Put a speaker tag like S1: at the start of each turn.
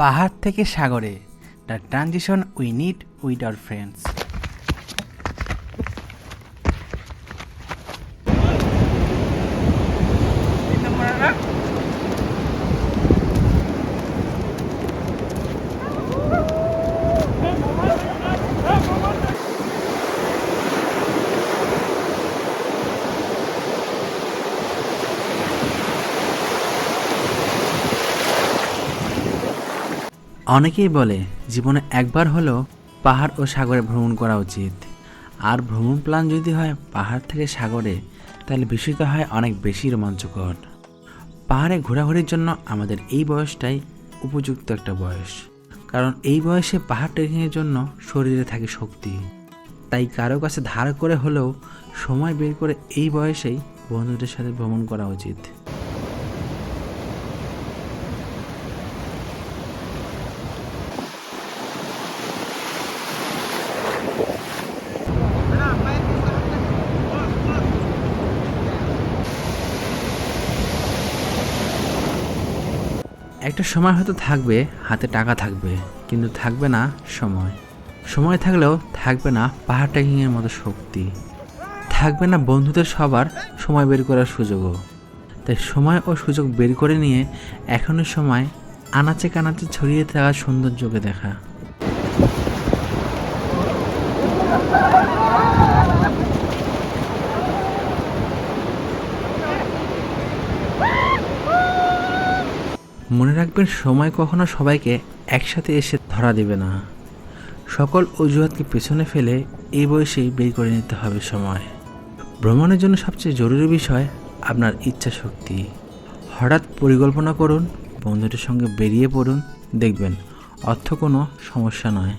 S1: পাহাড় থেকে সাগরে। The transition we need with our friends. অনেকেই বলে, জীবনে একবার হলেও পাহাড় ও সাগরে ভ্রমণ করা উচিত। আর ভ্রমণ প্ল্যান যদি হয় পাহাড় থেকে সাগরে, তাহলে বিষয়টা হয় অনেক বেশি রোমাঞ্চকর। পাহাড়ে ঘোরাঘুরির জন্য আমাদের এই বয়সটাই উপযুক্ত একটা বয়স। কারণ এই বয়সে পাহাড় ট্রেকিংয়ের জন্য শরীরে থাকে শক্তি। তাই কারও কাছে ধার করে হলেও সময় বের করে এই বয়সেই বন্ধুদের সাথে ভ্রমণ করা উচিত। একটা সময় হয়তো থাকবে, হাতে টাকা থাকবে, কিন্তু থাকবে না সময়। সময় থাকলেও থাকবে না পাহাড় ট্রেকিংয়ের মতো শক্তি। থাকবে না বন্ধুদের সবার সময় বের করার সুযোগও। তাই সময় ও সুযোগ বের করে নিয়ে এখনও সময় আনাচে কানাচে ছড়িয়ে থাকা সৌন্দর্যকে দেখা। মনে রাখবেন, সময় কখনো সবাইকে একসাথে এসে ধরা দেবে না। সকল অজুহাতকে পেছনে ফেলে এই বয়সেই বের করে নিতে হবে সময়। ভ্রমণের জন্য সবচেয়ে জরুরি বিষয় আপনার ইচ্ছা শক্তি। হঠাৎ পরিকল্পনা করুন বন্ধুটির সঙ্গে বেরিয়ে পড়ুন, দেখবেন অর্থ কোনো সমস্যা নয়।